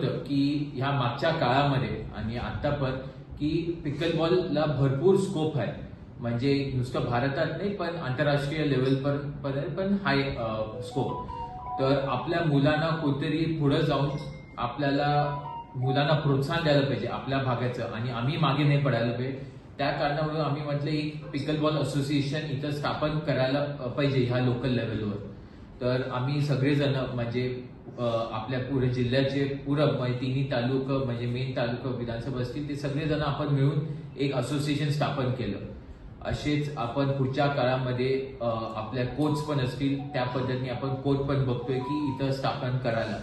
होतं की ह्या मागच्या काळामध्ये आणि आता पण की पिकल बॉलला भरपूर स्कोप आहे. म्हणजे नुसतं भारतात नाही पण आंतरराष्ट्रीय लेवल पर पण पण हाय स्कोप तर आपल्या मुलांना कुठेतरी पुढे जाऊन आपल्याला मुलांना प्रोत्साहन द्यायला पाहिजे आपल्या भागाचं. आणि आम्ही मागे नाही पडायला पाहिजे. त्या कारणामुळे आम्ही म्हटलं एक पिकल बॉल असोसिएशन इथं स्थापन करायला पाहिजे ह्या लोकल लेवलवर तर आम्ही सगळेजण म्हणजे आपल्या पुरे जिल्ह्याचे पूरक म्हणजे तिन्ही तालुका म्हणजे मेन तालुका विधानसभा असतील ते सगळेजण आपण मिळून एक असोसिएशन स्थापन केलं. असेच आपण पुढच्या काळामध्ये आपल्या कोच पण असतील त्या पद्धतीने आपण कोच पण बघतोय की इथं स्थापन करायला.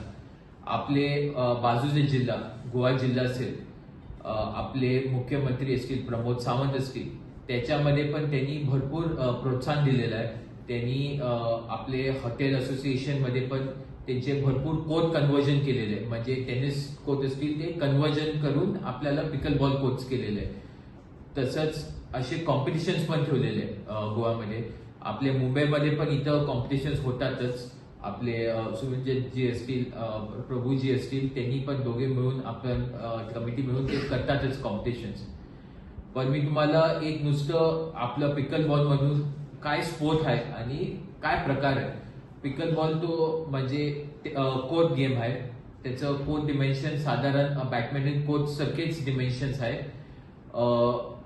आपले बाजूचे जिल्हा गोवा जिल्हा असेल आपले मुख्यमंत्री असतील प्रमोद सावंत असतील त्याच्यामध्ये पण त्यांनी भरपूर प्रोत्साहन दिलेलं आहे. त्यांनी आपले हॉटेल असोसिएशनमध्ये पण त्यांचे भरपूर कोच कन्वर्जन केलेले आहे. म्हणजे टेनिस कोच असतील ते कन्वर्जन करून आपल्याला पिकल बॉल कोच केलेले आहे. तसंच असे कॉम्पिटिशन्स पण ठेवलेले आहे आपले मुंबईमध्ये पण इथं कॉम्पिटिशन्स होतातच. आपले अ, जी असतील प्रभू जी असतील त्यांनी पण दोघे मिळून आपण कमिटी मिळून ते करतातच कॉम्पिटिशन्स पण मी तुम्हाला एक नुसतं आपलं पिकल बॉल म्हणून काय स्पोर्ट आहे आणि काय प्रकार आहे? पिकल बॉल तो म्हणजे कोर्ट गेम आहे. त्याचं कोर्ट डिमेन्शन साधारण बॅडमिंटन कोर्ट सारखेच डिमेन्शन्स आहे.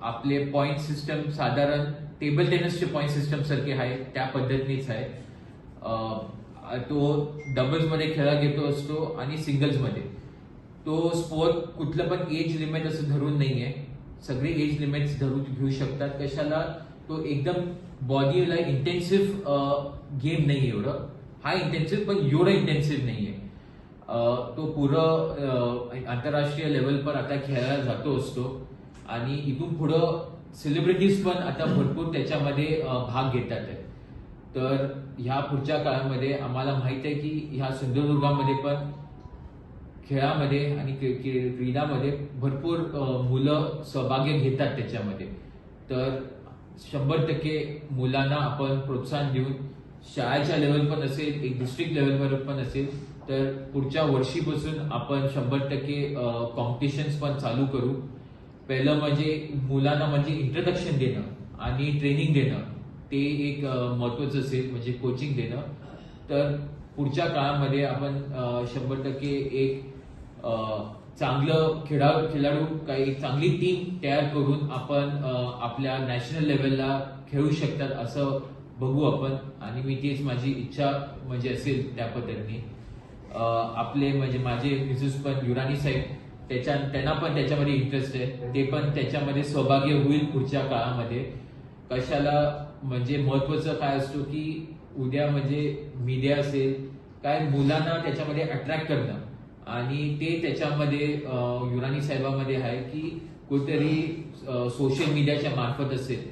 आपले पॉईंट सिस्टम साधारण टेबल टेनिसचे पॉईंट सिस्टम सारखे आहे. त्या पद्धतीनेच आहे. तो डबल्समध्ये खेळला घेतो असतो आणि सिंगल्समध्ये तो स्पोर्ट कुठलं पण एज लिमिट असं धरून नाही आहे सगळे एज लिमिट्स धरून घेऊ शकतात. कशाला? तो एकदम बॉडीला इंटेन्सिव्ह गेम नाही एवढं. हा इंटेन्सिव्ह पण एवढं इंटेन्सिव्ह नाही आहे. तो पुरं आंतरराष्ट्रीय लेवल पर आता खेळायला जातो असतो. आणि इथून पुढं सेलिब्रिटीज पण आता भरपूर त्याच्यामध्ये भाग घेतात. आहे. तर ह्या पुढच्या काळामध्ये आम्हाला माहीत आहे की ह्या सिंधुदुर्गामध्ये पण खेळामध्ये आणि क्रीडामध्ये भरपूर मुलं सहभागी घेतात त्याच्यामध्ये. तर शंभर टक्के मुलांना आपण प्रोत्साहन देऊन शाळेच्या लेवल पण असेल एक डिस्ट्रिक्ट लेवलवर पण असेल तर पुढच्या वर्षीपासून आपण शंभर टक्के कॉम्पिटिशन्स पण चालू करू. पहिलं म्हणजे मुलांना म्हणजे इंट्रोडक्शन देणं आणि ट्रेनिंग देणं. ते एक महत्वाचं असेल म्हणजे कोचिंग देणं. तर पुढच्या काळामध्ये आपण शंभर टक्के एक चांगलं खेळाडू खेळाडू काही चांगली टीम तयार करून आपण आपल्या नॅशनल लेवलला खेळू शकतात असं बघू आपण. आणि मी तीच माझी इच्छा म्हणजे असेल त्या पद्धतीने आपले म्हणजे माझे मिसेस पण युरानी साहेब त्याच्या त्यांना पण त्याच्यामध्ये इंटरेस्ट आहे. ते पण त्याच्यामध्ये सहभागी होईल पुढच्या काळामध्ये. कशाला म्हणजे महत्वाचं काय असतो की उद्या म्हणजे मीडिया असेल काय मुलांना त्याच्यामध्ये अट्रॅक्ट करणं. आणि ते त्याच्यामध्ये अं, युनानी साहेबामध्ये आहे की कुठेतरी सोशल मीडियाच्या मार्फत असेल.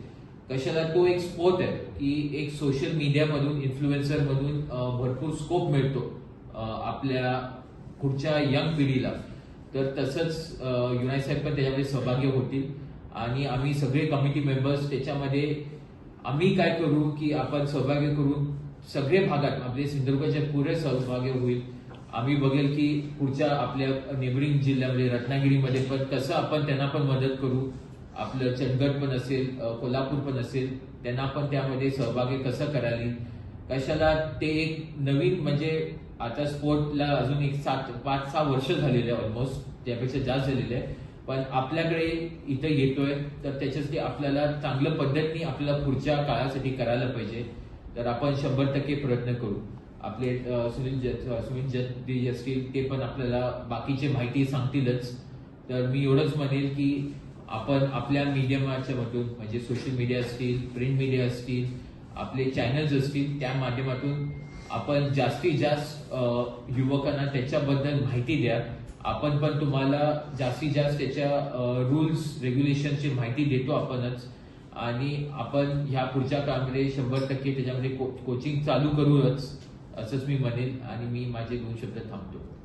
कशाला तो एक स्पोर्ट आहे की एक सोशल मीडियामधून इन्फ्लुएन्सर मधून भरपूर स्कोप मिळतो आपल्या पुढच्या यंग पिढीला. तर तसंच युनानी साहेब पण त्याच्यामध्ये सहभागी होतील. आणि आम्ही सगळे कमिटी मेंबर्स त्याच्यामध्ये आम्ही काय करू की आपण सहभागी करून सगळे भागात आपले सिंधुदुर्गच्या पुरे सहभागी होईल. आम्ही बघेल की पुढच्या आपल्या नेबरिंग जिल्ह्यामध्ये म्हणजे रत्नागिरीमध्ये पण कसं आपण त्यांना पण मदत करू. आपलं चंदगड पण असेल कोल्हापूर पण असेल त्यांना पण त्यामध्ये सहभागी कसं करायला कशाला ते एक नवीन म्हणजे आता स्पोर्टला अजून एक सात पाच सहा वर्ष झालेले आहे ऑलमोस्ट त्यापेक्षा जास्त झालेले आहे. पण आपल्याकडे इथं येतोय तर त्याच्यासाठी आपल्याला चांगल्या पद्धतीने आपल्याला पुढच्या काळासाठी करायला पाहिजे. तर आपण शंभर टक्के प्रयत्न करू. आपले सुनील जत सुनील जत असतील ते पण आपल्याला बाकीची माहिती सांगतीलच. तर मी एवढंच म्हणेल की आपण आपल्या मीडियमाच्या मधून म्हणजे सोशल मीडिया असतील प्रिंट मीडिया असतील आपले चॅनल्स असतील त्या माध्यमातून आपण जास्तीत जास्त युवकांना त्याच्याबद्दल माहिती द्या. आपण पण तुम्हाला जास्तीत जास्त त्याच्या रूल्स रेग्युलेशनची माहिती देतो आपणच. आणि आपण ह्या पुढच्या काळामध्ये शंभर टक्के त्याच्यामध्ये को कोचिंग चालू करूच असंच मी म्हणेन आणि मी माझे दोन शब्द थांबतो.